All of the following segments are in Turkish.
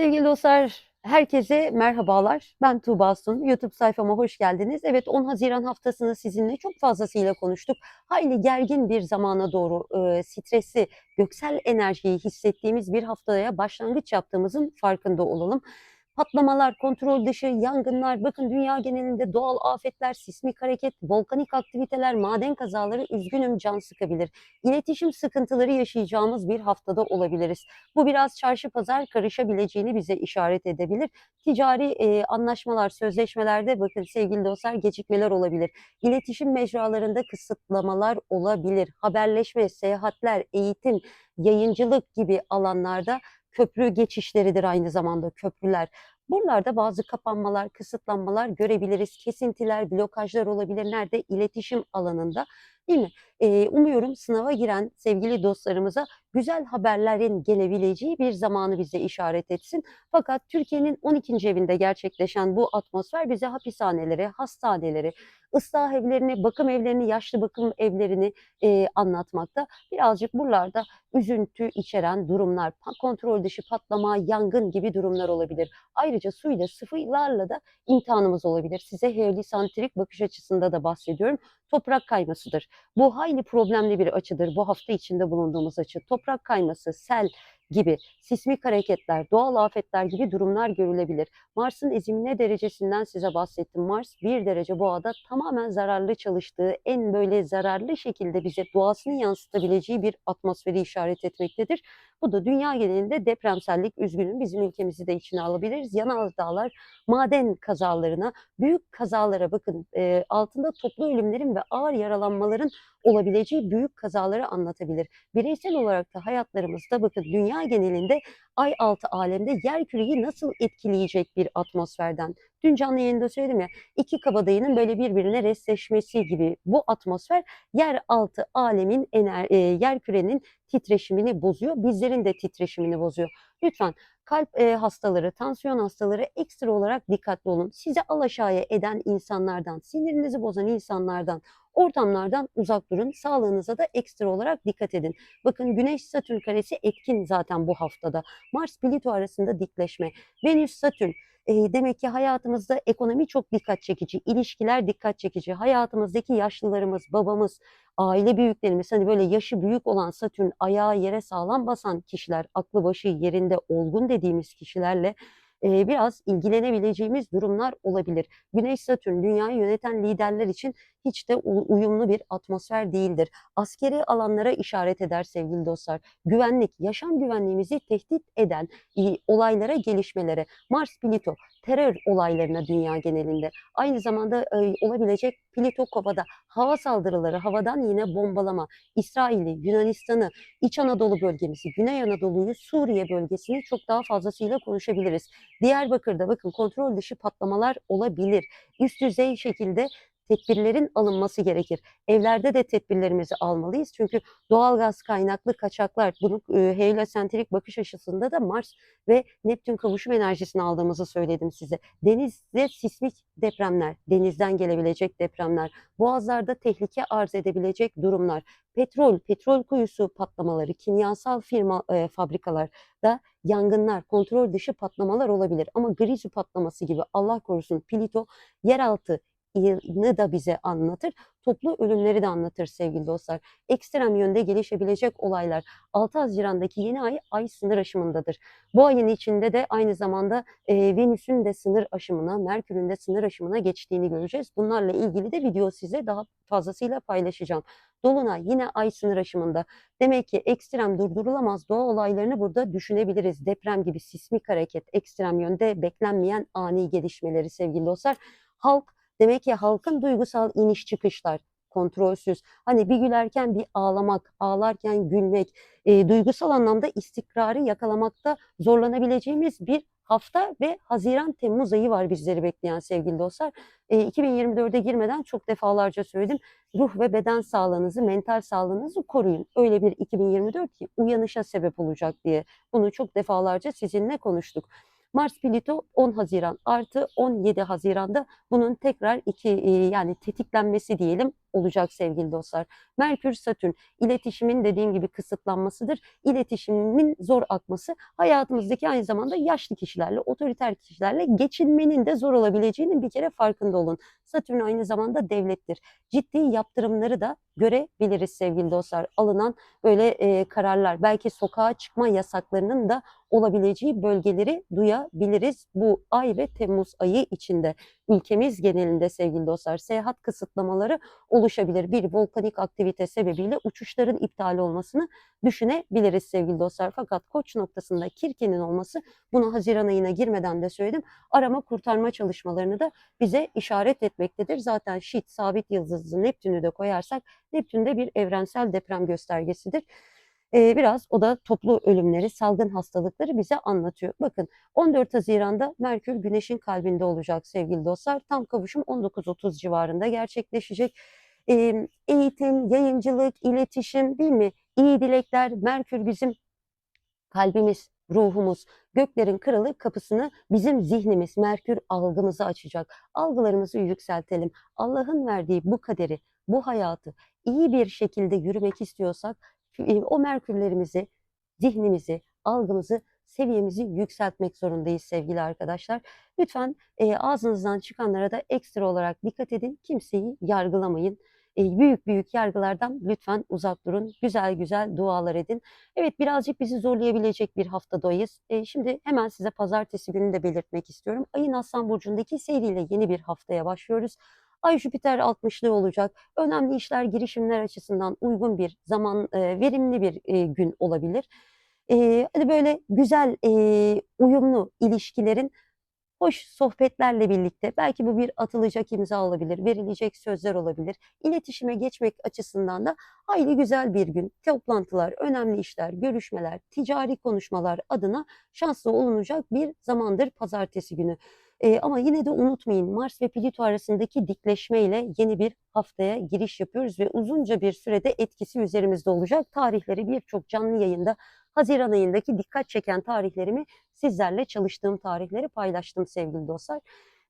Sevgili dostlar, herkese merhabalar. Ben Tuğba Sun. YouTube sayfama hoş geldiniz. Evet 10 Haziran haftasını sizinle çok fazlasıyla konuştuk. Hayli gergin bir zamana doğru e, stresi, göksel enerjiyi hissettiğimiz bir haftaya başlangıç yaptığımızın farkında olalım. Patlamalar, kontrol dışı, yangınlar, bakın dünya genelinde doğal afetler, sismik hareket, volkanik aktiviteler, maden kazaları üzgünüm can sıkabilir. İletişim sıkıntıları yaşayacağımız bir haftada olabiliriz. Bu biraz çarşı pazar karışabileceğini bize işaret edebilir. Ticari e, anlaşmalar, sözleşmelerde bakın sevgili dostlar gecikmeler olabilir. İletişim mecralarında kısıtlamalar olabilir. Haberleşme, seyahatler, eğitim, yayıncılık gibi alanlarda köprü geçişleridir aynı zamanda köprüler. Buralarda bazı kapanmalar, kısıtlanmalar görebiliriz. Kesintiler, blokajlar olabilir. Nerede? İletişim alanında. Değil mi? Ee, umuyorum sınava giren sevgili dostlarımıza güzel haberlerin gelebileceği bir zamanı bize işaret etsin. Fakat Türkiye'nin 12. evinde gerçekleşen bu atmosfer bize hapishaneleri, hastaneleri, ıslah evlerini, bakım evlerini, yaşlı bakım evlerini e, anlatmakta. Birazcık buralarda üzüntü içeren durumlar, kontrol dışı patlama, yangın gibi durumlar olabilir. Ayrıca suyla, sıvılarla da imtihanımız olabilir. Size helisantrik bakış açısında da bahsediyorum. Toprak kaymasıdır. Bu hayli problemli bir açıdır. Bu hafta içinde bulunduğumuz açı. Toprak kayması, sel gibi sismik hareketler, doğal afetler gibi durumlar görülebilir. Mars'ın ezimine derecesinden size bahsettim. Mars bir derece boğada tamamen zararlı çalıştığı, en böyle zararlı şekilde bize doğasını yansıtabileceği bir atmosferi işaret etmektedir. Bu da dünya genelinde depremsellik, üzgünüm bizim ülkemizi de içine alabiliriz. Yanal dağlar, maden kazalarına, büyük kazalara bakın e, altında toplu ölümlerin ve ağır yaralanmaların olabileceği büyük kazaları anlatabilir. Bireysel olarak da hayatlarımızda bakın dünya genelinde ay altı alemde yer küreyi nasıl etkileyecek bir atmosferden. Dün canlı yayında söyledim ya iki kabadayının böyle birbirine resleşmesi gibi bu atmosfer yer altı alemin ener, e, yer kürenin titreşimini bozuyor. Bizlerin de titreşimini bozuyor. Lütfen kalp e, hastaları, tansiyon hastaları ekstra olarak dikkatli olun. Size alaşağıya eden insanlardan, sinirinizi bozan insanlardan, ortamlardan uzak durun. Sağlığınıza da ekstra olarak dikkat edin. Bakın Güneş Satürn karesi etkin zaten bu haftada. Mars Plüto arasında dikleşme. Venüs Satürn e, demek ki hayatımızda ekonomi çok dikkat çekici, ilişkiler dikkat çekici. Hayatımızdaki yaşlılarımız, babamız, aile büyüklerimiz hani böyle yaşı büyük olan Satürn ayağı yere sağlam basan kişiler, aklı başı yerinde olgun dediğimiz kişilerle e, biraz ilgilenebileceğimiz durumlar olabilir. Güneş Satürn dünyayı yöneten liderler için hiç de uyumlu bir atmosfer değildir. Askeri alanlara işaret eder sevgili dostlar. Güvenlik, yaşam güvenliğimizi tehdit eden olaylara, gelişmelere, Mars Plüto, terör olaylarına dünya genelinde. Aynı zamanda e, olabilecek Plüto Kova'da hava saldırıları, havadan yine bombalama, İsrail'i, Yunanistan'ı, İç Anadolu bölgemizi, Güney Anadolu'yu, Suriye bölgesini çok daha fazlasıyla konuşabiliriz. Diyarbakır'da bakın kontrol dışı patlamalar olabilir. Üst düzey şekilde tedbirlerin alınması gerekir. Evlerde de tedbirlerimizi almalıyız. Çünkü doğal gaz kaynaklı kaçaklar, bunu e, heliosentrik bakış açısında da Mars ve Neptün kavuşum enerjisini aldığımızı söyledim size. Denizde sismik depremler, denizden gelebilecek depremler, boğazlarda tehlike arz edebilecek durumlar, petrol, petrol kuyusu patlamaları, kimyasal firma e, fabrikalarda yangınlar, kontrol dışı patlamalar olabilir. Ama Grizu patlaması gibi Allah korusun Plito yeraltı da bize anlatır. Toplu ölümleri de anlatır sevgili dostlar. Ekstrem yönde gelişebilecek olaylar 6 Haziran'daki yeni ay ay sınır aşımındadır. Bu ayın içinde de aynı zamanda e, Venüs'ün de sınır aşımına, Merkür'ün de sınır aşımına geçtiğini göreceğiz. Bunlarla ilgili de video size daha fazlasıyla paylaşacağım. Dolunay yine ay sınır aşımında. Demek ki ekstrem durdurulamaz doğa olaylarını burada düşünebiliriz. Deprem gibi sismik hareket, ekstrem yönde beklenmeyen ani gelişmeleri sevgili dostlar. Halk Demek ki halkın duygusal iniş çıkışlar kontrolsüz. Hani bir gülerken bir ağlamak, ağlarken gülmek, e, duygusal anlamda istikrarı yakalamakta zorlanabileceğimiz bir hafta ve Haziran-Temmuz ayı var bizleri bekleyen sevgili dostlar. E, 2024'e girmeden çok defalarca söyledim. Ruh ve beden sağlığınızı, mental sağlığınızı koruyun. Öyle bir 2024 ki uyanışa sebep olacak diye. Bunu çok defalarca sizinle konuştuk. Mars Plüto 10 Haziran artı 17 Haziran'da bunun tekrar iki e, yani tetiklenmesi diyelim olacak sevgili dostlar. Merkür Satürn iletişimin dediğim gibi kısıtlanmasıdır. İletişimin zor akması hayatımızdaki aynı zamanda yaşlı kişilerle, otoriter kişilerle geçinmenin de zor olabileceğinin bir kere farkında olun. Satürn aynı zamanda devlettir. Ciddi yaptırımları da görebiliriz sevgili dostlar. Alınan böyle e, kararlar, belki sokağa çıkma yasaklarının da olabileceği bölgeleri duyabiliriz bu ay ve Temmuz ayı içinde. Ülkemiz genelinde sevgili dostlar seyahat kısıtlamaları oluşabilir. Bir volkanik aktivite sebebiyle uçuşların iptal olmasını düşünebiliriz sevgili dostlar. Fakat koç noktasında Kirke'nin olması bunu Haziran ayına girmeden de söyledim. Arama kurtarma çalışmalarını da bize işaret etmektedir. Zaten şit sabit yıldızlı Neptün'ü de koyarsak Neptün de bir evrensel deprem göstergesidir. Ee, biraz o da toplu ölümleri, salgın hastalıkları bize anlatıyor. Bakın 14 Haziran'da Merkür Güneş'in kalbinde olacak sevgili dostlar. Tam kavuşum 19.30 civarında gerçekleşecek. Ee, eğitim, yayıncılık, iletişim değil mi? İyi dilekler. Merkür bizim kalbimiz, ruhumuz, göklerin kralı kapısını bizim zihnimiz, Merkür algımızı açacak. Algılarımızı yükseltelim. Allah'ın verdiği bu kaderi, bu hayatı iyi bir şekilde yürümek istiyorsak e, o Merkürlerimizi, zihnimizi, algımızı, seviyemizi yükseltmek zorundayız sevgili arkadaşlar. Lütfen e, ağzınızdan çıkanlara da ekstra olarak dikkat edin. Kimseyi yargılamayın. E, büyük büyük yargılardan lütfen uzak durun. Güzel güzel dualar edin. Evet birazcık bizi zorlayabilecek bir haftadayız. E, şimdi hemen size pazartesi gününü de belirtmek istiyorum. Ayın Aslan Burcu'ndaki seyriyle yeni bir haftaya başlıyoruz. Ay Jüpiter 60'lı olacak. Önemli işler, girişimler açısından uygun bir zaman, e, verimli bir e, gün olabilir. E, hadi böyle güzel, e, uyumlu ilişkilerin hoş sohbetlerle birlikte belki bu bir atılacak imza olabilir, verilecek sözler olabilir. İletişime geçmek açısından da hayli güzel bir gün. Toplantılar, önemli işler, görüşmeler, ticari konuşmalar adına şanslı olunacak bir zamandır pazartesi günü. E, ama yine de unutmayın Mars ve Plüto arasındaki dikleşme ile yeni bir haftaya giriş yapıyoruz ve uzunca bir sürede etkisi üzerimizde olacak. Tarihleri birçok canlı yayında Haziran ayındaki dikkat çeken tarihlerimi sizlerle çalıştığım tarihleri paylaştım sevgili dostlar.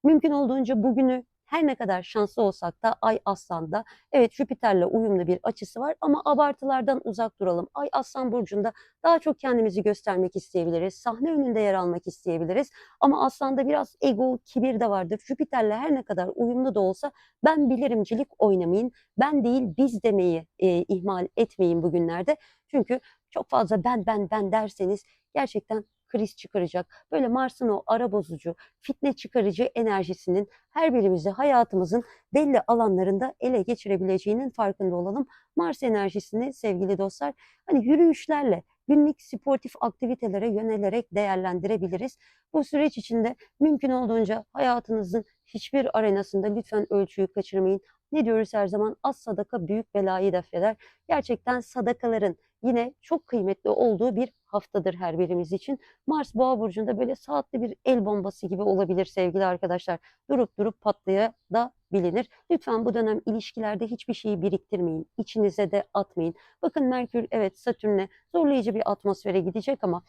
Mümkün olduğunca bugünü her ne kadar şanslı olsak da Ay Aslan'da evet Jüpiter'le uyumlu bir açısı var ama abartılardan uzak duralım. Ay Aslan Burcu'nda daha çok kendimizi göstermek isteyebiliriz. Sahne önünde yer almak isteyebiliriz. Ama Aslan'da biraz ego, kibir de vardır. Jüpiter'le her ne kadar uyumlu da olsa ben bilirimcilik oynamayın. Ben değil biz demeyi e, ihmal etmeyin bugünlerde. Çünkü çok fazla ben ben ben derseniz gerçekten kriz çıkaracak. Böyle Mars'ın o ara bozucu, fitne çıkarıcı enerjisinin her birimizi hayatımızın belli alanlarında ele geçirebileceğinin farkında olalım. Mars enerjisini sevgili dostlar hani yürüyüşlerle, günlük sportif aktivitelere yönelerek değerlendirebiliriz. Bu süreç içinde mümkün olduğunca hayatınızın hiçbir arenasında lütfen ölçüyü kaçırmayın. Ne diyoruz her zaman? Az sadaka büyük belayı def eder. Gerçekten sadakaların yine çok kıymetli olduğu bir haftadır her birimiz için. Mars Boğa burcunda böyle saatli bir el bombası gibi olabilir sevgili arkadaşlar. Durup durup patlaya da bilinir. Lütfen bu dönem ilişkilerde hiçbir şeyi biriktirmeyin. İçinize de atmayın. Bakın Merkür evet Satürn'le zorlayıcı bir atmosfere gidecek ama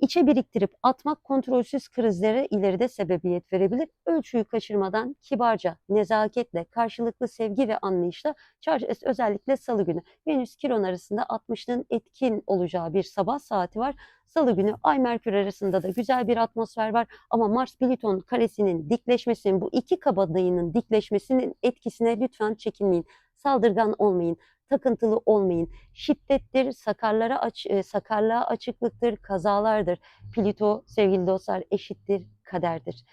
İçe biriktirip atmak kontrolsüz krizlere ileride sebebiyet verebilir. Ölçüyü kaçırmadan kibarca, nezaketle, karşılıklı sevgi ve anlayışla özellikle salı günü Venüs Kiron arasında 60'lığın etkin olacağı bir sabah saati var. Salı günü Ay Merkür arasında da güzel bir atmosfer var ama Mars Pliton karesinin dikleşmesinin bu iki kabadayının dikleşmesinin etkisine lütfen çekinmeyin. Saldırgan olmayın takıntılı olmayın. Şiddettir, sakarlara aç, e, sakarlığa açıklıktır, kazalardır. Plüto sevgili dostlar eşittir kaderdir.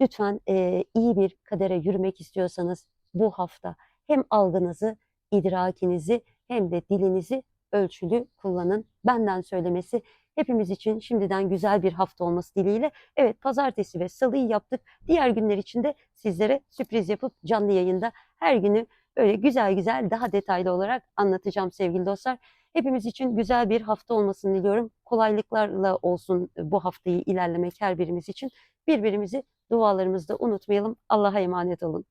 Lütfen e, iyi bir kadere yürümek istiyorsanız bu hafta hem algınızı, idrakinizi hem de dilinizi ölçülü kullanın. Benden söylemesi hepimiz için şimdiden güzel bir hafta olması dileğiyle. Evet pazartesi ve salıyı yaptık. Diğer günler için de sizlere sürpriz yapıp canlı yayında her günü Böyle güzel güzel daha detaylı olarak anlatacağım sevgili dostlar. Hepimiz için güzel bir hafta olmasını diliyorum. Kolaylıklarla olsun bu haftayı ilerlemek her birimiz için. Birbirimizi dualarımızda unutmayalım. Allah'a emanet olun.